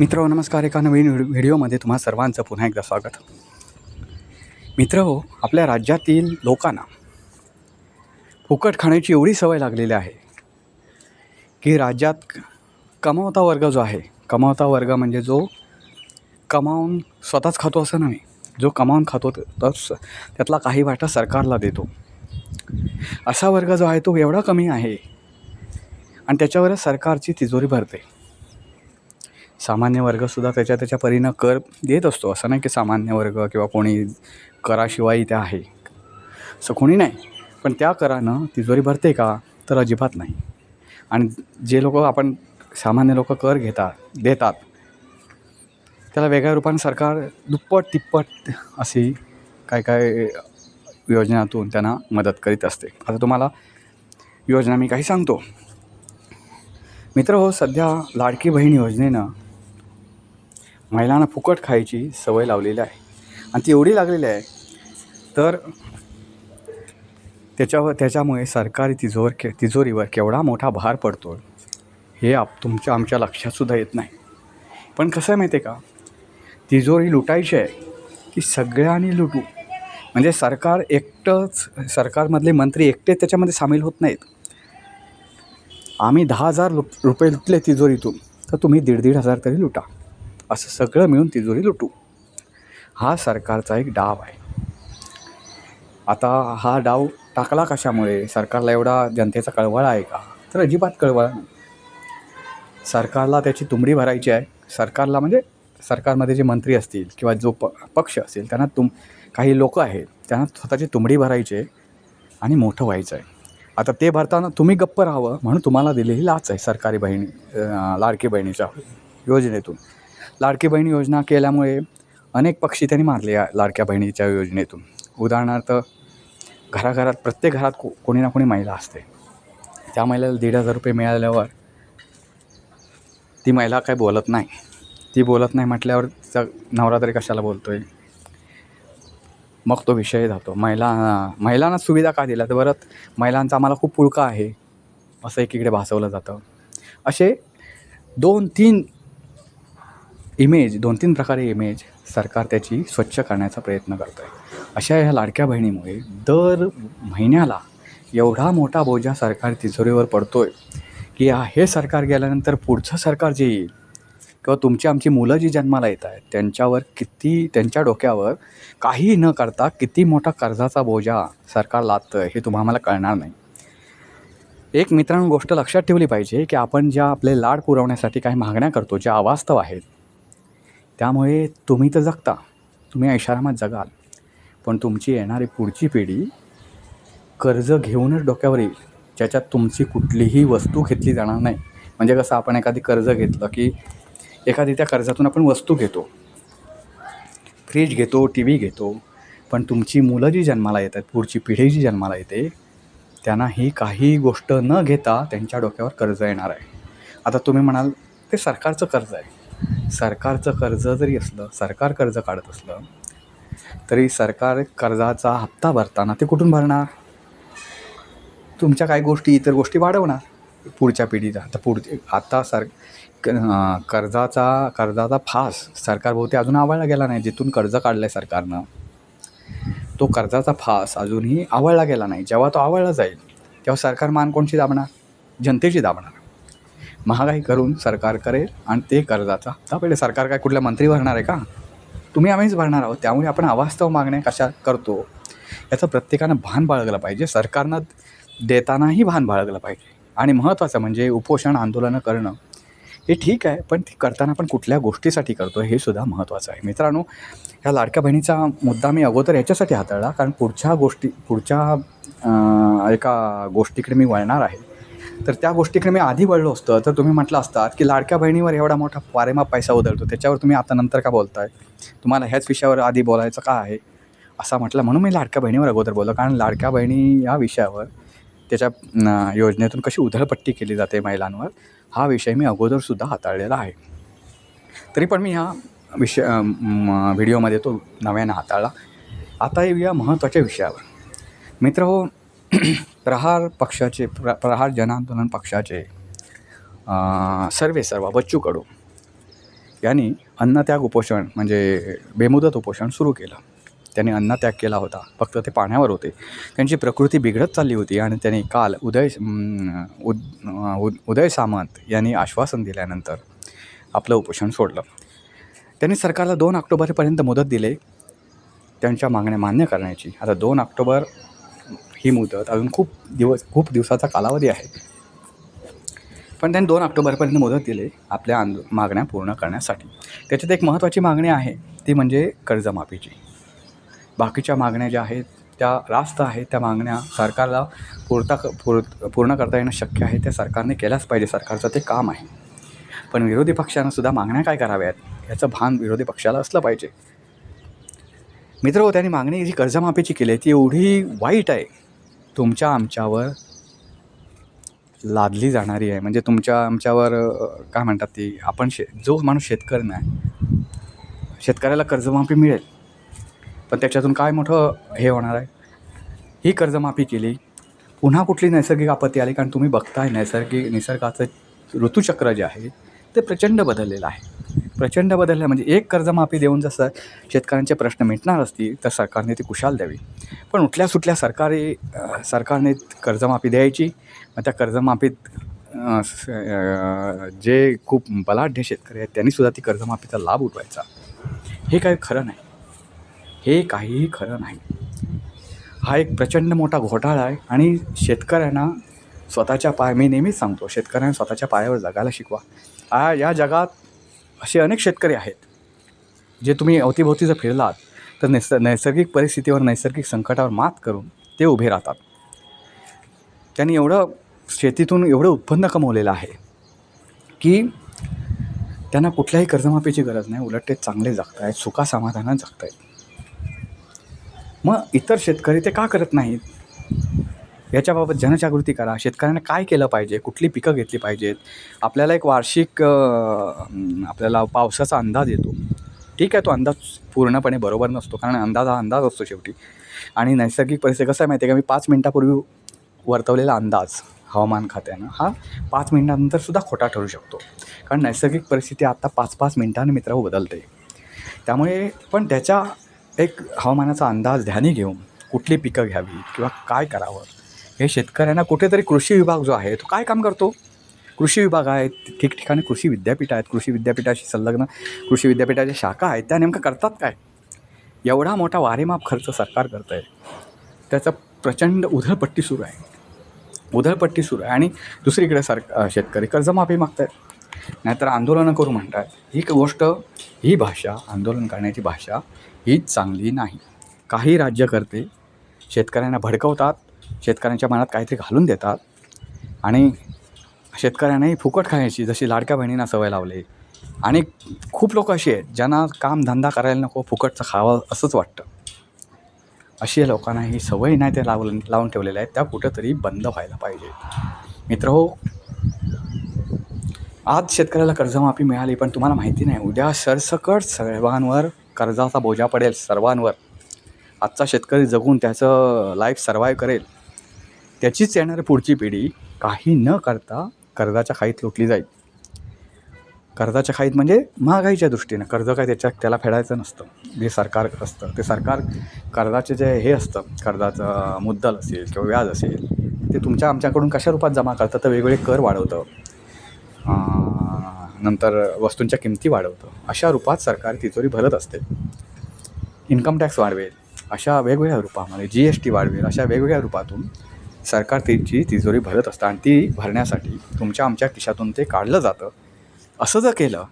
मित्र नमस्कार. एका नवीन व्हिडिओमध्ये तुम्हा सर्वांचं पुन्हा एकदा स्वागत. मित्र हो आपल्या राज्यातील लोकांना फुकट खाण्याची एवढी सवय लागलेली आहे की राज्यात कमावता वर्ग जो आहे कमावता वर्ग म्हणजे जो कमावून स्वतःच खातो असं नाही जो कमावून खातो तस त्यातला काही वाटा सरकारला देतो. असा वर्ग जो आहे तो एवढा कमी आहे आणि त्याच्यावरच सरकारची तिजोरी भरते. सामान्य वर्गसुद्धा त्याच्या त्याच्या परीनं कर देत असतो. असं नाही की सामान्य वर्ग किंवा कोणी कराशिवाय इथे आहे. असं कोणी नाही. पण त्या करानं तिजोरी भरते का? तर अजिबात नाही. आणि जे लोक आपण सामान्य लोक कर घेतात देतात त्याला वेगळ्या रूपाने सरकार दुप्पट तिप्पट अशी काय काय योजनातून त्यांना मदत करीत असते. आता तुम्हाला योजना मी काही सांगतो. मित्र हो सध्या लाडकी बहीण योजनेनं महिलांना फुकट खायची सवय लावलेली आहे. आणि ती एवढी लागलेली आहे तर त्याच्यावर त्याच्यामुळे सरकारी तिजोर के तिजोरीवर केवढा मोठा भार पडतो हे आप तुमच्या आमच्या लक्षातसुद्धा येत नाही. पण कसं आहे माहिती आहे का? तिजोरी लुटायची आहे की सगळ्यांनी लुटू. म्हणजे सरकार एकटंच सरकारमधले मंत्री एकटे त्याच्यामध्ये सामील होत नाहीत. आम्ही दहा हजार लु रुपये लुटले तिजोरीतून तर तुम्ही दीड दीड हजार तरी लुटा. असं सगळं मिळून तिजोरी लुटू. हा सरकारचा एक डाव आहे. आता हा डाव टाकला कशामुळे? सरकारला एवढा जनतेचा कळवळा आहे का? तर अजिबात कळवळा नाही. सरकारला त्याची तुंबडी भरायची आहे. सरकारला म्हणजे सरकारमध्ये जे मंत्री असतील किंवा जो प पक्ष असेल त्यांना तुम काही लोक आहेत त्यांना स्वतःची तुंबडी भरायची आहे आणि मोठं व्हायचं आहे. आता ते भरताना तुम्ही गप्प राहावं म्हणून तुम्हाला दिलेली लाच आहे सरकारी बहिणी लाडकी बहिणीच्या योजनेतून. लाडकी बहीण योजना केल्यामुळे अनेक पक्षी त्यांनी मारले या लाडक्या बहिणीच्या योजनेतून. उदाहरणार्थ घराघरात प्रत्येक घरात को कोणी ना कोणी महिला असते. त्या महिलेला दीड हजार रुपये मिळाल्यावर ती महिला काही बोलत नाही. ती बोलत नाही म्हटल्यावर तिचा नवरा तरी कशाला बोलतो आहे मग तो विषय जातो. महिला महिलांना सुविधा का दिल्या तर परत महिलांचा आम्हाला खूप पुळका आहे. असं एकीकडे भासवलं जातं. असे दोन तीन इमेज दोन तीन प्रकारे इमेज सरकार त्याची स्वच्छ करण्याचा प्रयत्न करतं आहे अशा ह्या लाडक्या बहिणीमुळे दर महिन्याला एवढा मोठा बोजा सरकार तिजोरीवर पडतो आहे की हे सरकार गेल्यानंतर पुढचं सरकार जे येईल किंवा तुमची आमची मुलं जी जन्माला येत आहेत त्यांच्यावर किती त्यांच्या डोक्यावर काही न करता किती मोठा कर्जाचा बोजा सरकार लादतं हे तुम्हा आम्हाला कळणार नाही. एक मित्रांनो गोष्ट लक्षात ठेवली पाहिजे की आपण ज्या आपले लाड पुरवण्यासाठी काही मागण्या करतो ज्या अवास्तव आहेत त्यामुळे तुम्ही तर जगता. तुम्ही ऐशारामात जगाल. पण तुमची येणारी पुढची पिढी कर्ज घेऊनच डोक्यावर येईल. ज्याच्यात तुमची कुठलीही वस्तू घेतली जाणार नाही. म्हणजे कसं आपण एखादी कर्ज घेतलं की एखादी त्या कर्जातून आपण वस्तू घेतो. फ्रीज घेतो टी व्ही घेतो. पण तुमची मुलं जी जन्माला येतात पुढची पिढी जी जन्माला येते त्यांना ही काही गोष्ट न घेता त्यांच्या डोक्यावर कर्ज येणार आहे. आता तुम्ही म्हणाल ते सरकारचं कर्ज आहे. सरकारचं कर्ज जरी असलं सरकार कर्ज काढत असलं तरी सरकार कर्जाचा हप्ता भरताना ते कुठून भरणार? तुमच्या काही गोष्टी इतर गोष्टी वाढवणार पुढच्या पिढीचा आता पुढचे आता सर क- कर्जाचा कर्जाचा फास सरकारभोवती अजून आवळला गेला नाही. जिथून कर्ज काढलं आहे सरकारनं तो कर्जाचा फास अजूनही आवळला गेला नाही. जेव्हा तो आवळला जाईल तेव्हा सरकार मान कोणची दाबणार? जनतेची दाबणार. महागाई करून सरकार करेल आणि ते कर्जाचा. हप्ता पहिले सरकार काय कुठल्या मंत्री भरणार आहे का? तुम्ही आम्हीच भरणार आहोत. त्यामुळे आपण अवास्तव मागण्या कशा करतो? याचं प्रत्येकानं भान बाळगलं पाहिजे. सरकारनं देतानाही भान बाळगलं पाहिजे. आणि महत्त्वाचं म्हणजे उपोषण आंदोलनं करणं. हे ठीक आहे पण ते करताना आपण कुठल्या गोष्टीसाठी करतो हे सुद्धा महत्त्वाचं आहे. मित्रांनो ह्या लाडक्या बहिणीचा मुद्दा मी अगोदर याच्यासाठी हाताळला कारण पुढच्या गोष्टी पुढच्या एका गोष्टीकडे मी वळणार आहे. तर त्या गोष्टीकडे मी आधी वळलो असतं. तर तुम्ही म्हटलं असतात की लाडक्या बहिणीवर एवढा मोठा वारेमा पैसा उधळतो. त्याच्यावर तुम्ही आता नंतर का बोलताय? तुम्हाला ह्याच विषयावर आधी बोलायचं का आहे? असा म्हटलं. म्हणून मी लाडक्या बहिणीवर अगोदर बोललो. कारण लाडक्या बहिणी या विषयावर त्याच्या योजनेतून कशी उधळपट्टी केली जाते महिलांवर हा विषय मी अगोदरसुद्धा हाताळलेला आहे. तरी पण मी ह्या विषय व्हिडिओमध्ये तो नव्यानं हाताळला. आता येऊया महत्त्वाच्या विषयावर. मित्र हो प्रहार पक्षाचे प्र प्रहार जनांदोलन पक्षाचे सर्वे सर्व बच्चू कडू यांनी अन्नत्याग उपोषण म्हणजे बेमुदत उपोषण सुरू केलं. त्यांनी अन्नत्याग केला होता. फक्त ते पाण्यावर होते. त्यांची प्रकृती बिघडत चालली होती आणि त्यांनी काल उदय उद उद उदय सामंत यांनी आश्वासन दिल्यानंतर आपलं उपोषण सोडलं. त्यांनी सरकारला दोन ऑक्टोबरपर्यंत मुदत दिले. त्यांच्या मागण्या मान्य करण्याची. आता दोन ऑक्टोबर ही मुदत अजून खूप दिवस खूप दिवसाचा कालावधी आहे. पण त्यांनी दोन ऑक्टोबरपर्यंत मुदत दिली आपल्या आंदो मागण्या पूर्ण करण्यासाठी. त्याच्यात एक महत्त्वाची मागणी आहे ती म्हणजे कर्जमाफीची. बाकीच्या मागण्या ज्या आहेत त्या रास्त आहेत त्या मागण्या सरकारला पुरता पूर पूर्ण करता येणं शक्य आहे त्या सरकारने केल्याच पाहिजे सरकारचं ते काम आहे. पण विरोधी पक्षानं सुद्धा मागण्या काय कराव्यात याचं भान विरोधी पक्षाला असलं पाहिजे. मित्र हो त्यांनी मागणी जी कर्जमाफीची केली आहे ती एवढी वाईट आहे तुमच्या आमच्यावर लादली जाणारी आहे. म्हणजे तुमच्या आमच्यावर काय म्हणतात ती आपण शे जो माणूस शेतकरी नाही शेतकऱ्याला कर्जमाफी मिळेल पण त्याच्यातून काय मोठं हे होणार आहे? ही कर्जमाफी केली पुन्हा कुठली नैसर्गिक आपत्ती आली? कारण तुम्ही बघताय नैसर्गिक निसर्गाचं ऋतुचक्र जे आहे ते प्रचंड बदललेलं आहे. प्रचंड बदललं. म्हणजे एक कर्जमाफी देऊन जसं शेतकऱ्यांचे प्रश्न मिटणार असतील तर सरकारने ती कुशाल द्यावी. पण उठल्या सुटल्या सरकारी सरकारने कर्जमाफी द्यायची. मग त्या कर्जमाफीत जे खूप बलाढ्य शेतकरी आहेत त्यांनीसुद्धा ती कर्जमाफीचा लाभ उठवायचा. हे काही खरं नाही. हे काहीही खरं नाही. हा एक प्रचंड मोठा घोटाळा आहे आणि शेतकऱ्यांना स्वतःच्या पाय मी नेहमीच सांगतो शेतकऱ्यांना स्वतःच्या पायावर जगायला शिकवा. आ या जगात असे अनेक शेतकरी आहेत. जे तुम्ही अवतीभोवती जर फिरलात तर नैस नैसर्गिक परिस्थितीवर नैसर्गिक संकटावर मात करून ते उभे राहतात. त्यांनी एवढं शेतीतून एवढं उत्पन्न कमवलेलं आहे की त्यांना कुठल्याही कर्जमाफीची गरज नाही उलट ते चांगले जगत आहेत सुखासमाधानात जगत आहेत मग इतर शेतकरी ते का करत नाहीत? याच्याबाबत जनजागृती करा. शेतकऱ्यांना काय केलं पाहिजे? कुठली पिकं घेतली पाहिजेत? आपल्याला एक वार्षिक आपल्याला पावसाचा अंदाज येतो. ठीक आहे तो अंदाज पूर्णपणे बरोबर नसतो. कारण अंदाज हा अंदाज असतो शेवटी. आणि नैसर्गिक परिस्थिती कसं आहे माहिती आहे का? मी पाच मिनटापूर्वी वर्तवलेला अंदाज हवामान खात्यानं. हा पाच मिनटानंतर सुद्धा खोटा ठरू शकतो. कारण नैसर्गिक परिस्थिती आता पाच पाच मिनिटांनी मित्र बदलते. त्यामुळे पण त्याच्या एक हवामानाचा अंदाज ध्यानी घेऊन कुठली पिकं घ्यावी किंवा काय करावं? हे शेतकऱ्यांना कुठेतरी कृषी विभाग जो आहे तो काय काम करतो? कृषी विभाग आहेत ठिकठिकाणी कृषी विद्यापीठ आहेत कृषी विद्यापीठाशी संलग्न कृषी विद्यापीठाच्या शाखा आहेत त्या नेमकं करतात काय? एवढा मोठा वारेमाप खर्च सरकार करत आहे त्याचा प्रचंड उधळपट्टी सुरू आहे. उधळपट्टी सुरू आहे. आणि दुसरीकडे सर शेतकरी कर्जमाफी मागत आहेत नाहीतर आंदोलनं करू म्हणतात. ही गोष्ट ही भाषा आंदोलन करण्याची भाषा ही चांगली नाही. काही राज्यकर्ते शेतकऱ्यांना भडकवतात. शेतकऱ्यांच्या मनात काहीतरी घालून देतात. आणि शेतकऱ्यांनाही फुकट खाण्याची जशी लाडक्या बहिणींना सवय लावली. आणि खूप लोक अशी आहेत ज्यांना काम धंदा करायला नको फुकटचं खावं असंच वाटतं. अशी लोकांना ही सवय नाही ते लाव लावून ठेवलेल्या आहेत. त्या कुठंतरी बंद व्हायला पाहिजे. मित्र हो आज शेतकऱ्याला कर्जमाफी मिळाली पण तुम्हाला माहिती नाही उद्या सरसकट सर्वांवर कर्जाचा बोजा पडेल सर्वांवर. आजचा शेतकरी जगून त्याचं लाईफ सर्वाईव्ह करेल. त्याचीच येणारी पुढची पिढी काही न करता कर्जाच्या खाईत लुटली जाईल. कर्जाच्या खाईत म्हणजे महागाईच्या दृष्टीनं कर्ज काय त्याच्या त्याला फेडायचं नसतं. जे सरकार असतं ते सरकार कर्जाचे जे हे असतं कर्जाचं मुद्दल असेल किंवा व्याज असेल ते तुमच्या आमच्याकडून कशा रूपात जमा करतं तर वेगवेगळे कर वाढवतं. नंतर वस्तूंच्या किमती वाढवतं. अशा रूपात सरकार तिजोरी भरत असते. इन्कम टॅक्स वाढवेल. अशा वेगवेगळ्या रूपामध्ये जी एस टी वाढवेल. अशा वेगवेगळ्या रूपातून सरकार तिची तिजोरी भरत असतं आणि ती भरण्यासाठी तुमच्या आमच्या खिशातून ते काढलं जातं. असं जर केलं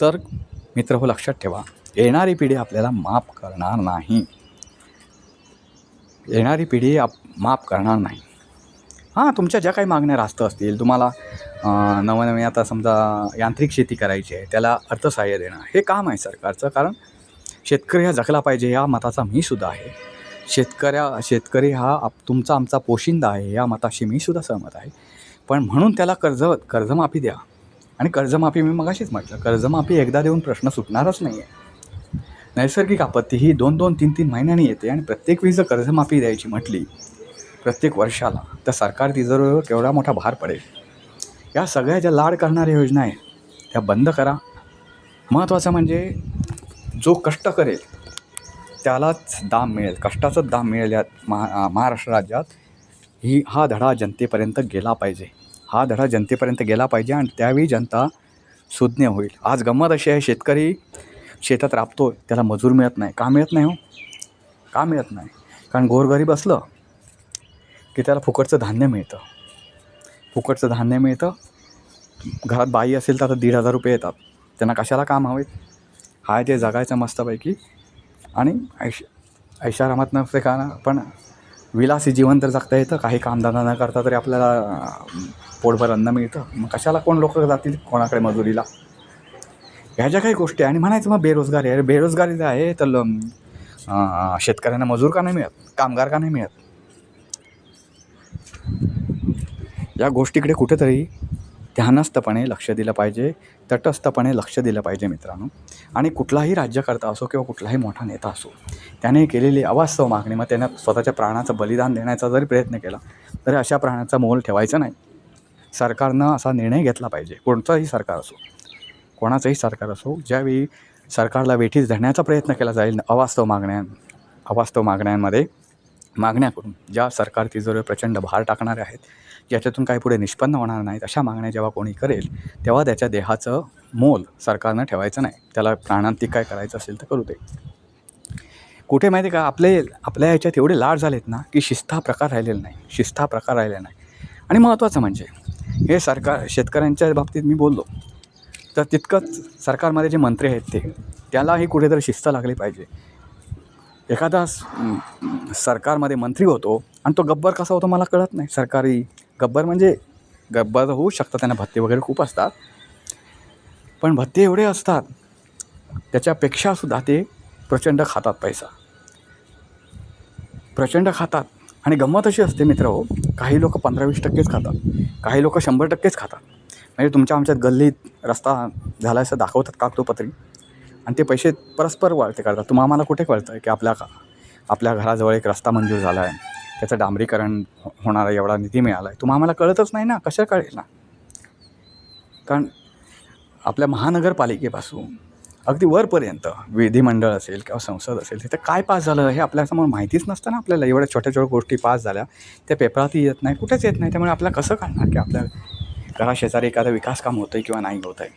तर मित्र हो लक्षात ठेवा येणारी पिढी आपल्याला माफ करणार नाही. येणारी पिढी आप माफ करणार नाही. हां तुमच्या ज्या काही मागण्या रास्त असतील तुम्हाला नवनवीन आता समजा यांत्रिक शेती करायची आहे त्याला अर्थसहाय्य देणं हे काम आहे सरकारचं कारण शेतकरी हा जखला पाहिजे या मताचा मी सुद्धा आहे. शेतकऱ्या शेतकरी हा आप तुमचा आमचा पोशिंदा आहे या मताशी मी सुद्धा सहमत आहे. पण म्हणून त्याला कर्ज कर्जमाफी द्या. आणि कर्जमाफी मी मगाशीच म्हटलं कर्जमाफी एकदा देऊन प्रश्न सुटणारच नाही आहे नैसर्गिक आपत्ती ही दोन दोन तीन तीन महिन्यांनी येते आणि प्रत्येक वेळी जर कर्जमाफी द्यायची म्हटली प्रत्येक वर्षाला तर सरकार तिजोरीवर केवढा मोठा भार पडेल. या सगळ्या ज्या लाड करणाऱ्या योजना आहेत त्या बंद करा. महत्त्वाचं म्हणजे जो कष्ट करेल त्यालाच दाम मिळेल कष्टाचंच दाम मिळेल या महा महाराष्ट्र राज्यात. ही हा धडा जनतेपर्यंत गेला पाहिजे. हा धडा जनतेपर्यंत गेला पाहिजे आणि त्यावेळी जनता सुज्ञ होईल. आज गंमत अशी आहे शेतकरी शेतात राबतो त्याला मजूर मिळत नाही. का मिळत नाही हो? का मिळत नाही? कारण गोरगरीब असलं की त्याला फुकटचं धान्य मिळतं. फुकटचं धान्य मिळतं. घरात बाई असेल तर आता दीड हजार रुपये येतात. त्यांना कशाला काम हवेत हाय ते जगायचं मस्तपैकी. आणि ऐश ऐशारामात नसते का ना पण विलासी जीवन तर जगता येतं. काही कामधंदा न करता तरी आपल्याला पोटभर अन्न मिळतं. मग कशाला कोण लोक जातील? कोणाकडे मजुरीला? ह्या ज्या काही गोष्टी आहे आणि म्हणायचं मग बेरोजगारी आहे. बेरोजगारी जर आहे तर ल- शेतकऱ्यांना मजूर का नाही मिळत? कामगार का नाही मिळत? या गोष्टीकडे कुठेतरी ध्यानस्थपणे लक्ष दिलं पाहिजे तटस्थपणे लक्ष दिलं पाहिजे मित्रांनो. आणि कुठलाही राज्यकर्ता असो किंवा कुठलाही मोठा नेता असो त्याने केलेली अवास्तव मागणी मग त्यानं स्वतःच्या प्राणाचं बलिदान देण्याचा जरी प्रयत्न केला तरी अशा प्राण्याचा मोल ठेवायचा नाही. सरकारनं असा निर्णय घेतला पाहिजे कोणताही सरकार असो कोणाचंही सरकार असो ज्यावेळी सरकारला वेठीस धरण्याचा प्रयत्न केला जाईल अवास्तव मागण्या अवास्तव मागण्यांमध्ये मागण्या करून ज्या सरकार तिजोरीवर प्रचंड भार टाकणारे आहेत ज्याच्यातून काही पुढे निष्पन्न होणार नाहीत अशा मागण्या जेव्हा कोणी करेल तेव्हा त्याच्या देहाचं मोल सरकारनं ठेवायचं नाही. त्याला प्राणांतिक काय करायचं असेल तर करू दे. कुठे माहिती आहे का? आपले आपल्या ह्याच्यात एवढे लाड झालेत ना की शिस्ता प्रकार राहिलेला नाही. शिस्ता प्रकार राहिलेला नाही. आणि महत्त्वाचं म्हणजे हे सरकार शेतकऱ्यांच्या बाबतीत मी बोललो तर तितकंच सरकारमध्ये जे मंत्री आहेत ते त्यालाही कुठेतरी शिस्त लागली पाहिजे. एखादा सरकारमध्ये मंत्री होतो आणि तो गब्बर कसा होतो मला कळत नाही. सरकारी गब्बर म्हणजे गब्बर होऊ शकतं त्यांना भत्ते वगैरे खूप असतात. पण भत्ते एवढे असतात त्याच्यापेक्षासुद्धा ते प्रचंड खातात पैसा. प्रचंड खातात. आणि गंमत अशी असते मित्र हो काही लोक पंधरा वीस टक्केच खातात काही लोक शंभर टक्केच खातात. म्हणजे तुमच्या आमच्यात गल्लीत रस्ता झाला असं दाखवतात कागदोपत्री आणि ते पैसे परस्पर वाढते करतात. तुम्हाला आम्हाला कुठे कळतं आहे की आपल्या आपल्या घराजवळ एक रस्ता मंजूर झाला आहे त्याचं डांबरीकरण होणारा एवढा निधी मिळाला आहे तुम्हाला आम्हाला कळतच नाही ना कशा कळेल ना? कारण आपल्या महानगरपालिकेपासून अगदी वरपर्यंत विधिमंडळ असेल किंवा संसद असेल तिथं काय पास झालं हे आपल्यासमोर माहितीच नसतं ना आपल्याला. एवढ्या छोट्या छोट्या गोष्टी पास झाल्या त्या पेपरातही येत नाही कुठेच येत नाही. त्यामुळे आपल्याला कसं कळणार की आपल्या घराशेजारी एखादं विकास काम होतं आहे किंवा नाही होत आहे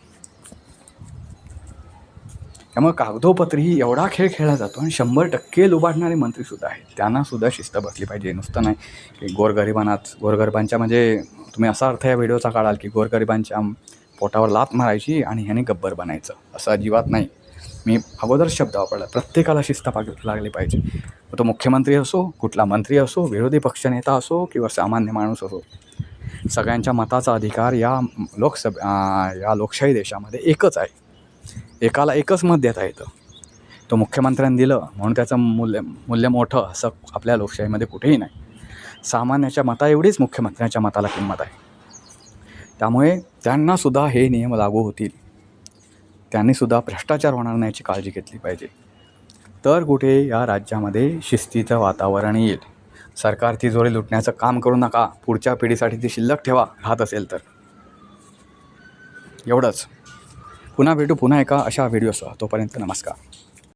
त्यामुळे कागदोपत्री एवढा खेळ खेळला जातो आणि शंभर टक्के लुबाडणारे मंत्रीसुद्धा आहेत. त्यांनासुद्धा शिस्त बसली पाहिजे. नुसतं नाही की गोरगरिबांनाच गोरगरिबांच्या म्हणजे तुम्ही असा अर्थ या व्हिडिओचा काढाल की गोरगरिबांच्या पोटावर लात मारायची आणि ह्याने गब्बर बनायचं. असं अजिबात नाही. मी अगोदर शब्द वापरला. प्रत्येकाला शिस्त पाग लागली पाहिजे. मग तो मुख्यमंत्री असो कुठला मंत्री असो विरोधी पक्षनेता असो किंवा सामान्य माणूस असो सगळ्यांच्या मताचा अधिकार या लोकसभा या लोकशाही देशामध्ये एकच आहे. एकाला एकच मत देता येतं. तो मुख्यमंत्र्यांनी दिलं म्हणून त्याचं मूल्य मूल्य मोठं असं आपल्या लोकशाहीमध्ये कुठेही नाही. सामान्याच्या मता एवढीच मुख्यमंत्र्यांच्या मताला किंमत आहे. त्यामुळे त्यांनासुद्धा हे नियम लागू होतील. त्यांनीसुद्धा भ्रष्टाचार होणार नाही याची काळजी घेतली पाहिजे. तर कुठे या राज्यामध्ये शिस्तीचं वातावरण येईल? सरकार तिजोरी लुटण्याचं काम करू नका. पुढच्या पिढीसाठी ती शिल्लक ठेवा. राहत असेल तर. एवढंच. पुन्हा भेटू पुन्हा एका अशा व्हिडिओसह तोपर्यंत नमस्कार.